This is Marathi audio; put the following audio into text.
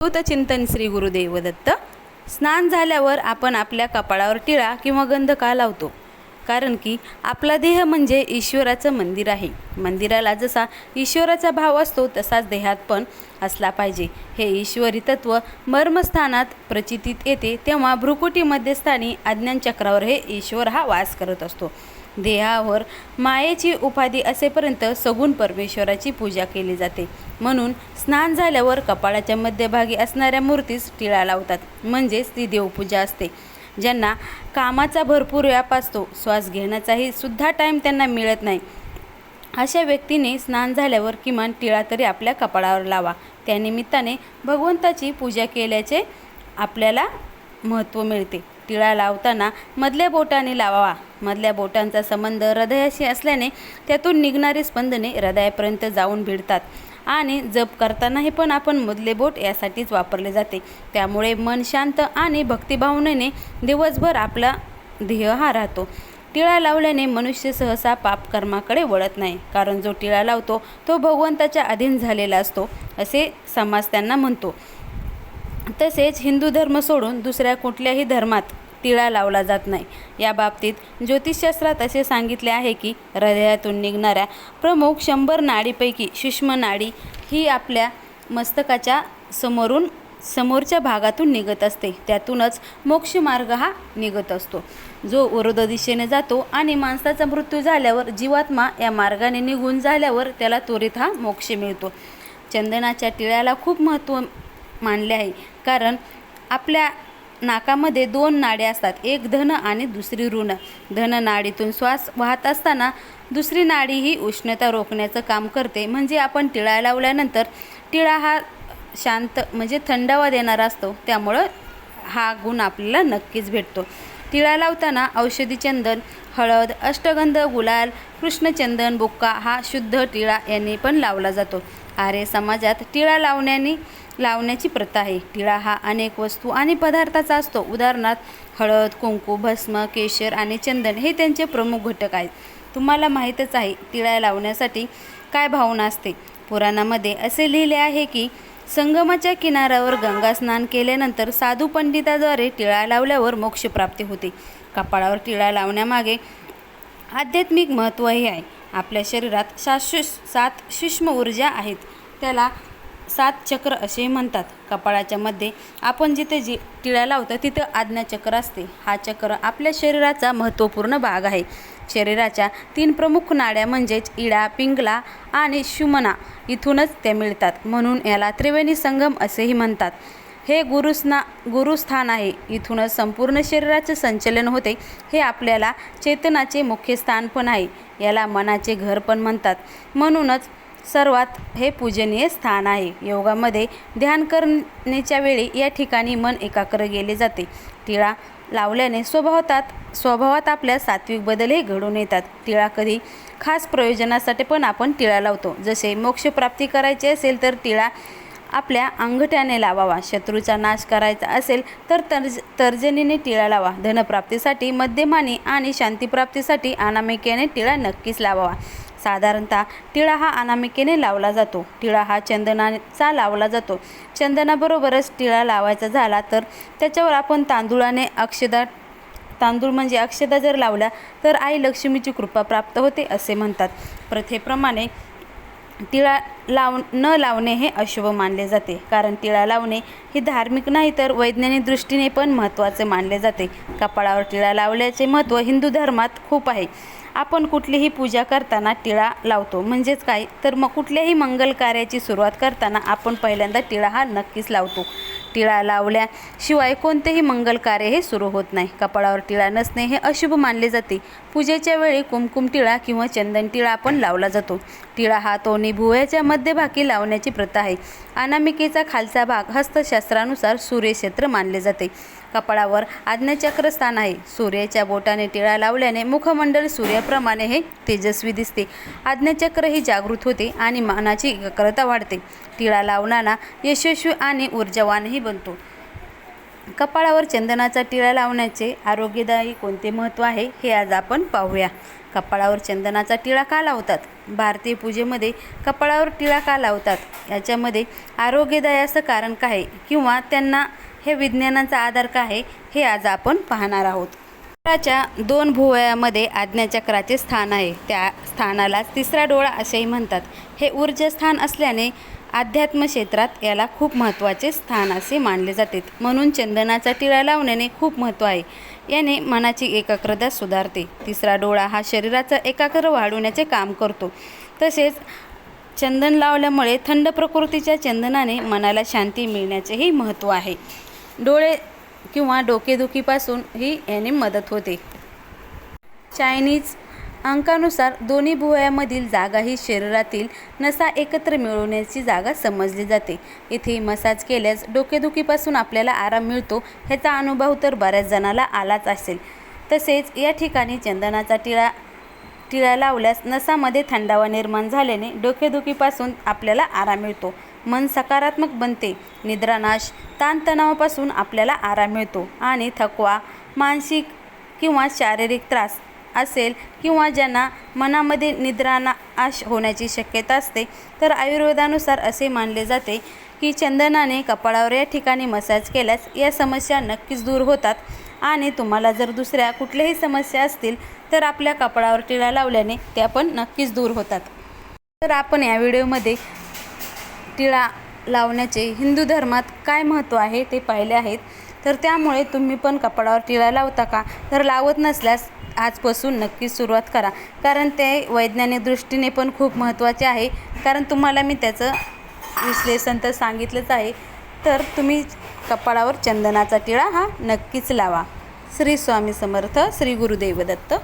चिंतन श्री गुरुदेव दत्त स्नान झाल्यावर आपण आपल्या कपाळावर टिळा किंवा गंध का लावतो? कारण की आपला देह म्हणजे ईश्वराचं मंदिर आहे. मंदिराला जसा ईश्वराचा भाव असतो तसाच देहात पण असला पाहिजे. हे ईश्वरी तत्व मर्मस्थानात प्रचितीत येते तेव्हा भ्रुकुटीमध्ये स्थानी अज्ञानचक्रावर हे ईश्वर हा वास करत असतो. देहावर मायेची उपाधी असेपर्यंत सगुण परमेश्वराची पूजा केली जाते. म्हणून स्नान झाल्यावर कपाळाच्या मध्यभागी असणाऱ्या मूर्तीस टिळा लावतात. म्हणजेच ती देवपूजा असते. ज्यांना कामाचा भरपूर व्याप असतो श्वास घेण्याचाही सुद्धा टाईम त्यांना मिळत नाही. अशा व्यक्तीने स्नान झाल्यावर किमान टिळा तरी आपल्या कपाळावर लावा. त्यानिमित्ताने भगवंताची पूजा केल्याचे आपल्याला महत्त्व मिळते. टिळा लावताना मधल्या बोटाने लावावा. मधल्या बोटांचा संबंध हृदयाशी असल्याने त्यातून निघणारी स्पंदने हृदयापर्यंत जाऊन भिडतात. आणि जप करतानाही पण आपण मधले बोट यासाठीच वापरले जाते. त्यामुळे मन शांत आणि भक्तिभावनेने दिवसभर आपला ध्येय हा राहतो. टिळा लावल्याने मनुष्य सहसा पापकर्माकडे वळत नाही. कारण जो टिळा लावतो तो भगवंताच्या अधीन झालेला असतो असे समाज त्यांना म्हणतो. तसेच हिंदू धर्म सोडून दुसऱ्या कुठल्याही धर्मात टिळा लावला जात नाही. या बाबतीत ज्योतिषशास्त्रात असे सांगितले आहे की हृदयातून निघणाऱ्या प्रमुख शंभर नाडीपैकी सूक्ष्म नाडी ही आपल्या मस्तकाच्या समोरून समोरच्या भागातून निघत असते. त्यातूनच मोक्षमार्ग हा निघत असतो. जो वरोध दिशेने जातो आणि माणसाचा मृत्यू झाल्यावर जीवात्मा या मार्गाने निघून झाल्यावर त्याला त्वरित हा मोक्ष मिळतो. चंदनाच्या टिळ्याला खूप महत्त्व मानले आहे. कारण आपल्या नाकामध्ये दोन नाड्या असतात. एक धन आणि दुसरी ऋण. धन नाडीतून श्वास वाहत असताना दुसरी नाडी ही उष्णता रोखण्याचं काम करते. म्हणजे आपण टिळा लावल्यानंतर टिळा हा शांत म्हणजे थंडावा देणारा असतो. त्यामुळं हा गुण आपल्याला नक्कीच भेटतो. टिळा लावताना औषधी चंदन हळद अष्टगंध गुलाल कृष्णचंदन बुक्का हा शुद्ध टिळा यांनी पण लावला जातो. आर्य समाजात टिळा लावण्याने लावण्याची प्रथा आहे. टिळा हा अनेक वस्तू आणि पदार्थाचा असतो. उदाहरणार्थ हळद कुंकू भस्म केशर आणि चंदन हे त्यांचे प्रमुख घटक आहेत. तुम्हाला माहीतच आहे टिळा लावण्यासाठी काय भावना असते? पुराणामध्ये असे लिहिले आहे की संगमाच्या किनाऱ्यावर गंगा स्नान केल्यानंतर साधू पंडिताद्वारे टिळा लावल्यावर मोक्षप्राप्ती होते. कपाळावर टिळा लावण्यामागे आध्यात्मिक महत्त्वही आहे. आपल्या शरीरात शाश्व सात सूक्ष्म ऊर्जा आहेत. त्याला सात चक्र असे म्हणतात. कपाळाच्या मध्ये आपण जिथे जी टिळा लावतो तिथं आज्ञाचक्र असते. हा चक्र आपल्या शरीराचा महत्त्वपूर्ण भाग आहे. शरीराच्या तीन प्रमुख नाड्या म्हणजेच इडा पिंगला आणि शुमना इथूनच त्या मिळतात. म्हणून याला त्रिवेणी संगम असेही म्हणतात. हे गुरुस्ना गुरुस्थान आहे. इथूनच संपूर्ण शरीराचे संचलन होते. हे आपल्याला चेतनाचे मुख्य स्थान पण आहे. याला मनाचे घर पण म्हणतात. म्हणूनच सर्वात हे पूजनीय स्थान आहे. योगामध्ये ध्यान करण्याच्या वेळी या ठिकाणी मन एकाग्र गेले जाते. टिळा लावल्याने स्वभावतात स्वभावात आपल्या सात्विक बदलही घडून येतात. टिळा कधी खास प्रयोजनासाठी पण आपण टिळा लावतो. जसे मोक्षप्राप्ती करायची असेल तर टिळा आपल्या अंगठ्याने लावावा. शत्रूचा नाश करायचा असेल तर तर्ज तर्जनीने टिळा लावा. धनप्राप्तीसाठी मध्यमानी आणि शांतीप्राप्तीसाठी अनामिकेने टिळा नक्कीच लावावा. साधारणतः टिळा हा अनामिकेने लावला जातो. टिळा हा चंदनाचा लावला जातो. चंदनाबरोबरच टिळा लावायचा झाला तर त्याच्यावर आपण तांदूळाने अक्षदा तांदूळ म्हणजे अक्षदा जर लावल्या तर आई लक्ष्मीची कृपा प्राप्त होते असे म्हणतात. प्रथेप्रमाणे टिळा लाव न लावणे हे अशुभ मानले जाते. कारण टिळा लावणे हे धार्मिक नाही तर वैज्ञानिक दृष्टीने पण महत्त्वाचे मानले जाते. कपाळावर टिळा लावल्याचे महत्त्व हिंदू धर्मात खूप आहे. आपण कुठलीही पूजा करताना टिळा लावतो. म्हणजेच काय? तर मग कुठल्याही मंगल कार्याची सुरुवात करताना आपण पहिल्यांदा टिळा हा नक्कीच लावतो. टिळा लावल्याशिवाय कोणतेही मंगल कार्य हे सुरू होत नाही. कपाळावर टिळा नसणे हे अशुभ मानले जाते. पूजेच्या वेळी कुमकुम टिळा किंवा चंदन टिळा पण लावला जातो. टिळा हा तोनी भुवयाच्या मध्यभागी लावण्याची प्रथा आहे. अनामिकेचा खालचा भाग हस्तशास्त्रानुसार सूर्यक्षेत्र मानले जाते. कपाळावर आज्ञाचक्र स्थान आहे. सूर्याच्या बोटाने टिळा लावल्याने मुखमंडळ सूर्याप्रमाणे हे तेजस्वी दिसते. आज्ञाचक्र ही जागृत होते आणि मानाची एकाग्रता वाढते. टिळा लावणारा यशस्वी आणि ऊर्जावानही बनतो. कपाळावर चंदनाचा टिळा लावण्याचे आरोग्यदायी कोणते महत्त्व आहे हे आज आपण पाहूया. कपाळावर चंदनाचा टिळा का लावतात? भारतीय पूजेमध्ये कपाळावर टिळा का लावतात? याच्यामध्ये आरोग्यदायी असं कारण काय? आहे किंवा त्यांना हे विज्ञानाचा आधार काय आहे हे आज आपण पाहणार आहोत. चक्राच्या दोन भुवयामध्ये आज्ञाचक्राचे स्थान आहे. त्या स्थानाला तिसरा डोळा असेही म्हणतात. हे ऊर्जा स्थान असल्याने अध्यात्म क्षेत्रात याला खूप महत्त्वाचे स्थान असे मानले जाते. म्हणून चंदनाचा टिळा लावण्याने खूप महत्त्व आहे. याने मनाची एकाग्रता सुधारते. तिसरा डोळा हा शरीराचा एकाग्र वाढवण्याचे काम करतो. तसेच चंदन लावल्यामुळे थंड प्रकृतीच्या चंदनाने मनाला शांती मिळण्याचेही महत्त्व आहे. डोळे किंवा डोकेदुखीपासून ही याने मदत होते. चायनीज अंकानुसार दोन्ही भुवयामधील जागा ही शरीरातील नसा एकत्र मिळवण्याची जागा समजली जाते. इथे मसाज केल्यास डोकेदुखीपासून आपल्याला आराम मिळतो ह्याचा अनुभव तर बऱ्याच जणाला आलाच असेल. तसेच या ठिकाणी चंदनाचा टिळा टिळा लावल्यास नसामध्ये थंडावा निर्माण झाल्याने डोकेदुखीपासून आपल्याला आराम मिळतो. मन सकारात्मक बनते. निद्रानाश ताणतणावापासून आपल्याला आराम मिळतो आणि थकवा मानसिक किंवा शारीरिक त्रास असेल किंवा ज्यांना मनामध्ये निद्रानाश होण्याची शक्यता असते तर आयुर्वेदानुसार असे मानले जाते की चंदनाने कपाळावर या ठिकाणी मसाज केल्यास या समस्या नक्कीच दूर होतात. आणि तुम्हाला जर दुसऱ्या कुठल्याही समस्या असतील तर आपल्या कपाळावर टिळा लावल्याने त्या पण नक्कीच दूर होतात. तर आपण या व्हिडिओमध्ये टिळा लावण्याचे हिंदू धर्मात काय महत्त्व आहे ते पाहिले आहेत. तर त्यामुळे तुम्ही पण कपाळावर टिळा लावता का? तर लावत नसल्यास आजपासून नक्कीच सुरुवात करा. कारण ते वैज्ञानिक दृष्टीने पण खूप महत्त्वाचे आहे. कारण तुम्हाला मी त्याचं विश्लेषण तर सांगितलंच आहे. तर तुम्ही कपाळावर चंदनाचा टिळा हा नक्कीच लावा. श्री स्वामी समर्थ श्री गुरुदेव दत्त.